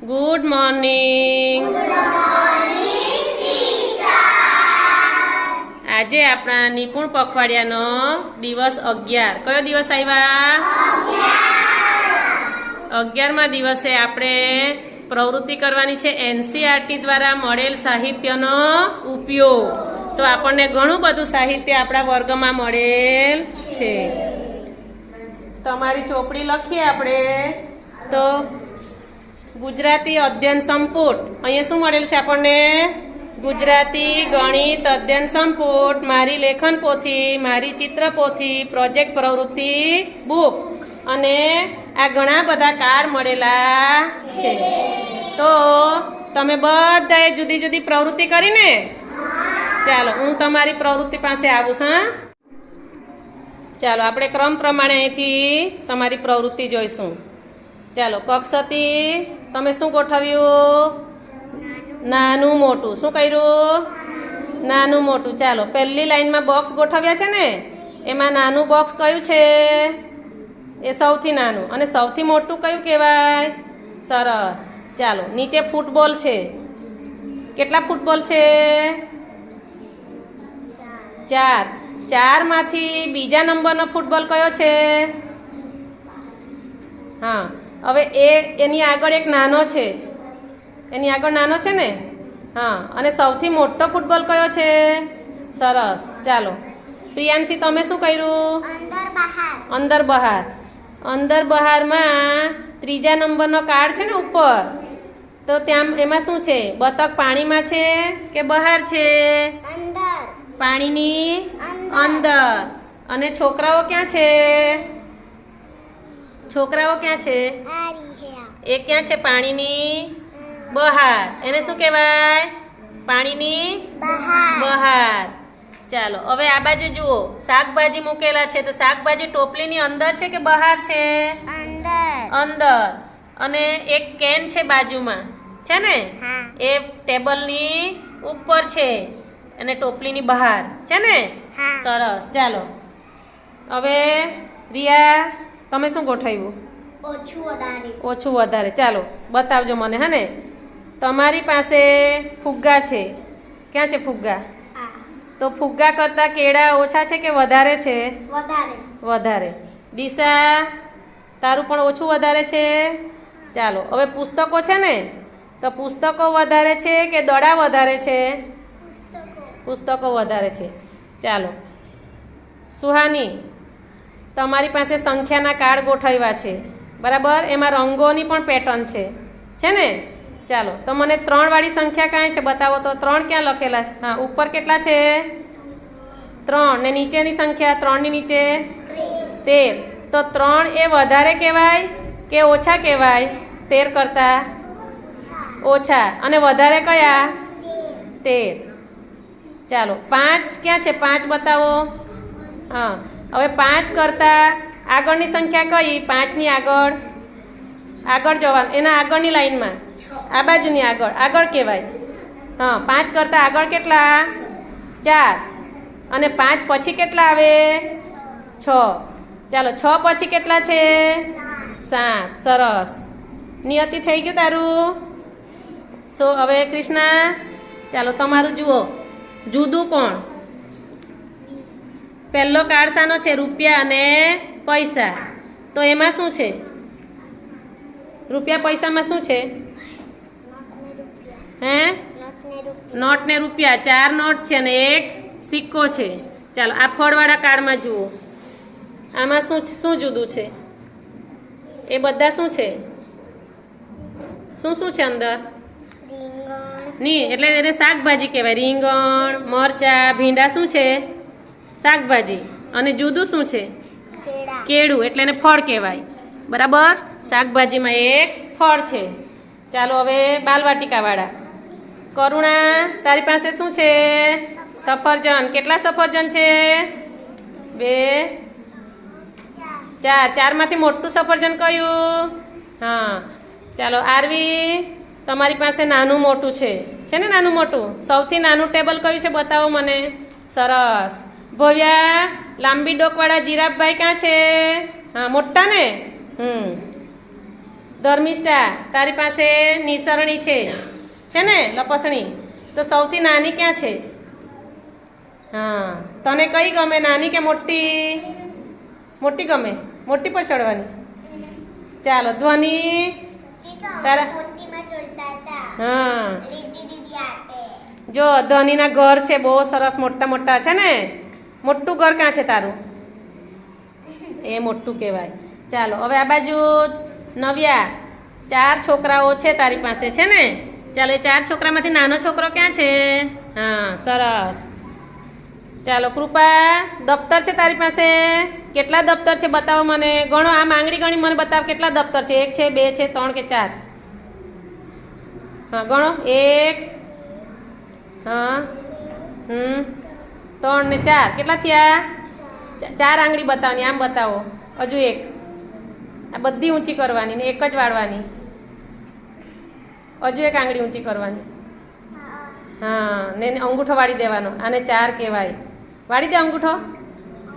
Good morning આજે આપણા નિપુણ પખવાડિયાનો દિવસ અગિયાર. કયો દિવસ આવ્યા? અગિયારમાં દિવસે આપણે પ્રવૃત્તિ કરવાની છે એનસીઆરટી દ્વારા મળેલ સાહિત્યનો ઉપયોગ. તો આપણને ઘણું બધું સાહિત્ય આપણા વર્ગમાં મળેલ છે. તમારી ચોપડી લખીએ આપણે. તો ગુજરાતી અધ્યયન સંપુટ. અહીંયા શું મળેલ છે આપણને? ગુજરાતી ગણિત અધ્યયન સંપુટ. મારી લેખન પોથી, મારી ચિત્ર પોથી, પ્રોજેક્ટ પ્રવૃત્તિ બુક. અને આ ઘણા બધા કાર્ડ મળેલા છે. તો તમે બધાએ જુદી જુદી પ્રવૃત્તિ કરીને? ચાલો, હું તમારી પ્રવૃત્તિ પાસે આવું છું ચાલો, આપણે ક્રમ પ્રમાણે અહીંથી તમારી પ્રવૃત્તિ જોઈશું. ચાલો કક્ષતી તમે શું ગોઠવ્યું? નાનું મોટું. શું કર્યું? નાનું મોટું. ચાલો, પહેલી લાઈનમાં બોક્સ ગોઠવ્યા છે ને? એમાં નાનું બોક્સ કયું છે? એ સૌથી નાનું. અને સૌથી મોટું કયું કહેવાય? સરસ. ચાલો, નીચે ફૂટબોલ છે. કેટલા ફૂટબોલ છે? ચાર. ચારમાંથી બીજા નંબરનો ફૂટબોલ કયો છે? હા. હવે એ એની આગળ એક નાનો છે. એની આગળ નાનો છે ને? હા અને સૌથી મોટો ફૂટબોલ કયો છે? સરસ ચાલો. પ્રિયાંશી તમે શું કર્યું? અંદર બહાર. અંદર બહારમાં ત્રીજા નંબરનો કાર્ડ છે ને ઉપર? તો ત્યાં એમાં શું છે? બતક પાણીમાં છે કે બહાર છે? પાણીની અંદર. અને છોકરાઓ ક્યાં છે? છોકરાઓ ક્યાં છે? એ ક્યાં છે? પાણીની બહાર. એને શું કહેવાય? પાણીની બહાર. ચાલો હવે આ બાજુ જુઓ. શાકભાજી મૂકેલા છે. તો શાકભાજી ટોપલીની અંદર છે કે બહાર છે? અંદર. અંદર. અને એક કેન છે બાજુમાં. છે ને? એ ટેબલની ઉપર છે અને ટોપલીની બહાર. છે ને? સરસ. ચાલો. હવે રિયા તમે શું ગોઠવ્યું? ઓછું વધારે. ઓછું વધારે. ચાલો બતાવજો મને હા ને? તમારી પાસે ફુગ્ગા છે. ક્યાં છે ફુગ્ગા? તો ફુગ્ગા કરતાં કેળા ઓછા છે કે વધારે છે? વધારે. વધારે. દિશા તારું પણ ઓછું વધારે છે? ચાલો હવે પુસ્તકો છે ને? તો પુસ્તકો વધારે છે કે દડા વધારે છે? પુસ્તકો. પુસ્તકો વધારે છે. ચાલો સુહાની તમારી પાસે સંખ્યાના કાર્ડ ગોઠવ્યા છે. બરાબર? એમાં રંગોની પણ પેટર્ન છે. છે ને? ચાલો, તો મને ત્રણવાળી સંખ્યા કાંઈ છે બતાવો તો. ત્રણ ક્યાં લખેલા છે? હા, ઉપર કેટલા છે? ત્રણ. ને નીચેની સંખ્યા ત્રણની નીચે? તેર. તો ત્રણ એ વધારે કહેવાય કે ઓછા કહેવાય? તેર કરતાં ઓછા. અને વધારે કયા? તેર. ચાલો, પાંચ ક્યાં છે? પાંચ બતાવો. હા. હવે પાંચ કરતાં આગળની સંખ્યા કઈ? પાંચની આગળ. આગળ જવાનું એના આગળની લાઈનમાં આ બાજુની આગળ. આગળ કહેવાય. હા, પાંચ કરતાં આગળ કેટલા? ચાર. અને પાંચ પછી કેટલા આવે? છ. ચાલો, છ પછી કેટલા છે? સાત. સરસ. નિયતિ થઈ ગયું તારું? સો, હવે કૃષ્ણા, ચાલો, તમારું જુઓ. જુદું કોણ? પહેલો કાર્ડ શાનો છે? રૂપિયા અને પૈસા. તો એમાં શું છે? રૂપિયા પૈસામાં શું છે? હે? નોટને રૂપિયા નોટ ને રૂપિયા. ચાર નોટ છે ને એક સિક્કો છે. ચાલો આ ફળવાળા કાર્ડમાં જુઓ. આમાં શું શું જુદું છે? એ બધા શું છે? શું શું છે અંદર? નહીં ની એટલે એને શાકભાજી કહેવાય. રીંગણ મરચાં ભીંડા શું છે? શાકભાજી. અને જુદું શું છે? કેળું. એટલે એને ફળ કહેવાય. બરાબર? શાકભાજીમાં એક ફળ છે. ચાલો હવે બાલવાટિકાવાળા. કરુણા તારી પાસે શું છે? સફરજન. કેટલા સફરજન છે? બે. ચાર. ચારમાંથી મોટું સફરજન કયું? હા. ચાલો આરવી તમારી પાસે નાનું મોટું છે. છે ને નાનું મોટું? સૌથી નાનું ટેબલ કયું છે? બતાવો મને. સરસ. ભવ્યા લાંબી ડોકવાળા જીરાફભાઈ ક્યાં છે? હા મોટા ને? હમ. ધર્મિષ્ઠા તારી પાસે નિસરણી છે. છે ને લપસણી? તો સૌથી નાની ક્યાં છે? હા તને કઈ ગમે નાની કે મોટી? મોટી ગમે. મોટી પર ચડવાની. ચાલો ધ્વનિ. તારા- હા. જો ધ્વનિના ઘર છે બહુ સરસ મોટા મોટા છે ને? મોટું ઘર ક્યાં છે તારું? એ મોટું કહેવાય. ચાલો, હવે આ બાજુ નવ્યા, ચાર છોકરાઓ છે તારી પાસે, છે ને? ચાલો, એ ચાર છોકરામાંથી નાનો છોકરો ક્યાં છે? હા, સરસ. ચાલો, કૃપા, દફતર છે તારી પાસે? કેટલા દફતર છે બતાવો મને? ગણો, આ માંગણી ગણી મને બતાવો કેટલા દફતર છે? એક છે, બે છે, ત્રણ કે ચાર? હા, ગણો. એક, હા, હમ ત્રણ ને ચાર. કેટલા થયા? ચાર આંગળી બતાવવાની આમ બતાવો. હજુ એક. આ બધી ઊંચી કરવાની ને એક જ વાળવાની. હજુ એક આંગળી ઊંચી કરવાની. હા, ને અંગૂઠો વાળી દેવાનો. આને ચાર કહેવાય. વાળી દે અંગૂઠો?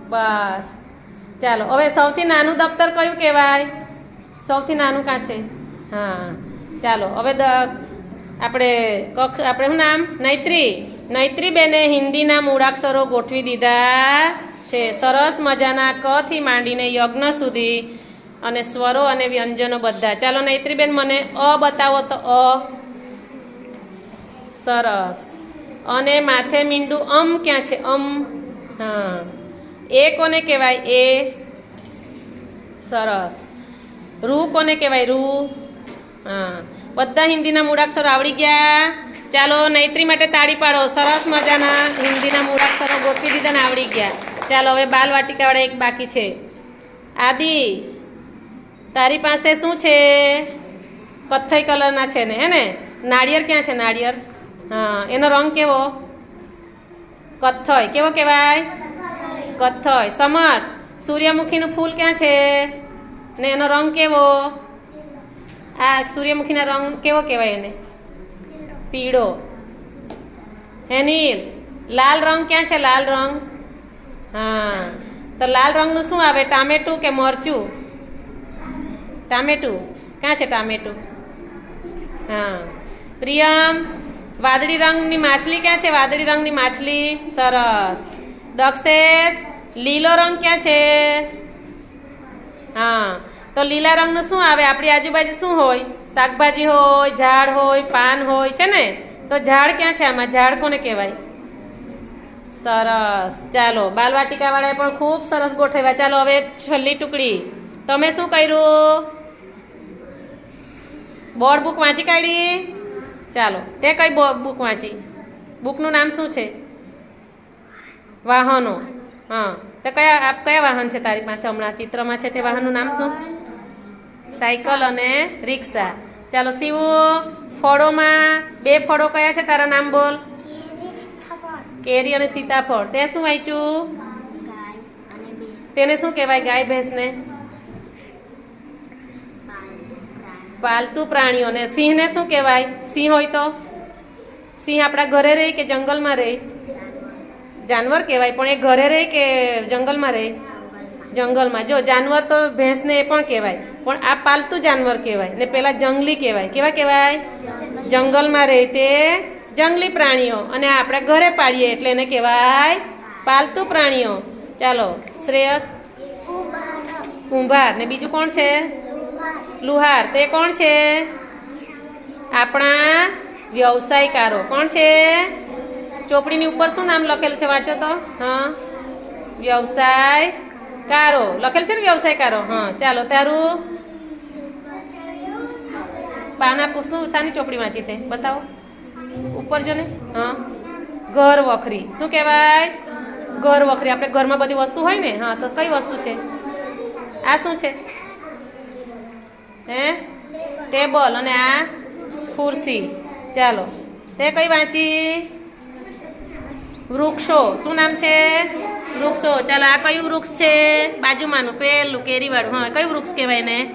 બસ. ચાલો, હવે સૌથી નાનું દફતર કયું કહેવાય? સૌથી નાનું કાં છે? હા, ચાલો, હવે દ આપણે કક્ષ આપણે શું નામ? નૈત્રી નૈત્રી બેને હિન્દીના મૂળાક્ષરો ગોઠવી દીધા છે. સરસ મજાના ક થી માંડીને યજ્ઞ સુધી અને સ્વરો અને વ્યંજનો બધા. ચાલો નૈત્રીબેન, મને અ બતાવો તો અ. સરસ. અને માથે મીંડું અમ ક્યાં છે? અમ. હા. એ કોને કહેવાય? એ. સરસ. રૂ કોને કહેવાય? રૂ. હા. બધા હિન્દીના મૂળાક્ષરો આવડી ગયા? ચાલો નૈત્રી માટે તાળી પાડો. સરસ મજાના. હિન્દીના મૂળાક્ષરો ગોઠવી દીધા ને આવડી ગયા. ચાલો હવે બાલ વાટિકાવાળા એક બાકી છે. આદિ, તારી પાસે શું છે? કથ્થઈ કલરના છે ને, હે ને? નાળિયેર ક્યાં છે? નાળિયેર. હા, એનો રંગ કેવો? કથ્થઈ. કેવો કહેવાય? કથ્થઈ. સમર. સૂર્યમુખીનું ફૂલ ક્યાં છે? ને એનો રંગ કેવો? આ સૂર્યમુખીના રંગ કેવો કહેવાય એને? પીળો. હેનીલ લાલ રંગ ક્યાં છે? લાલ રંગ. હા. તો લાલ રંગનું શું આવે? ટામેટું કે મરચું? ટામેટું. ક્યાં છે ટામેટું? હા. પ્રિયમ, વાદળી રંગની માછલી ક્યાં છે? વાદળી રંગની માછલી. સરસ. દક્ષેશ, લીલો રંગ ક્યાં છે? હા. તો લીલા રંગનું શું આવે? આપણી આજુબાજુ શું હોય? શાકભાજી હોય, ઝાડ હોય, પાન હોય, છે ને? તો ઝાડ ક્યાં છે આમાં? ઝાડ કોને કહેવાય? સરસ. ચાલો, બાલવાટિકાવાળાએ પણ ખૂબ સરસ ગોઠવ્યા. ચાલો, હવે છેલ્લી ટુકડી. તમે શું કર્યું? બોર્ડ બુક વાંચી કાઢી? ચાલો, તે કઈ બુક વાંચી? બુકનું નામ શું છે? વાહનો. હા. તો કયા, આપ કયા વાહન છે તારી પાસે હમણાં? ચિત્રમાં છે તે વાહનનું નામ શું? સાયકલ અને રિક્ષા. ચાલો શિવો, ફળોમાં બે ફળો કયા છે? તારા નામ બોલ. કેરી અને સીતાફળ. તે શું વાંચ્યું? તેને શું કહેવાય ગાય ભેંસને? પાલતુ પ્રાણીઓને સિંહને શું કહેવાય? સિંહ હોય તો? સિંહ આપણા ઘરે રહે કે જંગલમાં રહે જાનવર કહેવાય. પણ એ ઘરે રહે કે જંગલમાં રહે જંગલમાં. જો જાનવર તો ભેંસને એ પણ કહેવાય, પણ આ પાલતુ જાનવર કહેવાય ને પેલા જંગલી કહેવાય. કેવા કહેવાય? જંગલમાં રહે તે જંગલી પ્રાણીઓ અને આપણે ઘરે પાડીએ એટલે એને કહેવાય પાલતુ પ્રાણીઓ. ચાલો, શ્રેયસ. કુંભાર. ને બીજું કોણ છે? લુહાર. તે કોણ છે? આપણા વ્યવસાયકારો. કોણ છે? ચોપડીની ઉપર શું નામ લખેલું છે? વાંચો તો. હા. વ્યવસાયકારો લખેલ છે ને વ્યવસાયકારો હા, ચાલો, તારું? પાના શું, શાની ચોપડી વાંચી તે? બતાવો. ઉપર જો ને. હા. ઘર વખરી. શું કહેવાય? ઘર વખરી. આપણે ઘરમાં બધી વસ્તુ હોય ને? હા, તો કઈ વસ્તુ છે? આ શું છે? હે? ટેબલ અને આ ખુરશી. ચાલો. તે કઈ વાંચી? વૃક્ષો. શું નામ છે? વૃક્ષો. ચાલો આ કયું વૃક્ષ છે? બાજુમાંનું પેલું કેરીવાળું. હા કયું વૃક્ષ કહેવાય ને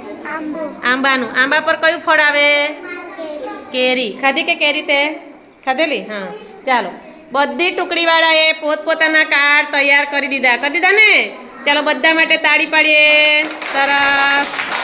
આંબાનું. આંબા પર કયું ફળ આવે? કેરી. ખાધી કે કેરી તે? ખાધેલી? હા. ચાલો. બધી ટુકડીવાળાએ પોતપોતાના કાર્ડ તૈયાર કરી દીધા. કરી દીધા ને? ચાલો બધા માટે તાળી પાડીએ. સરસ.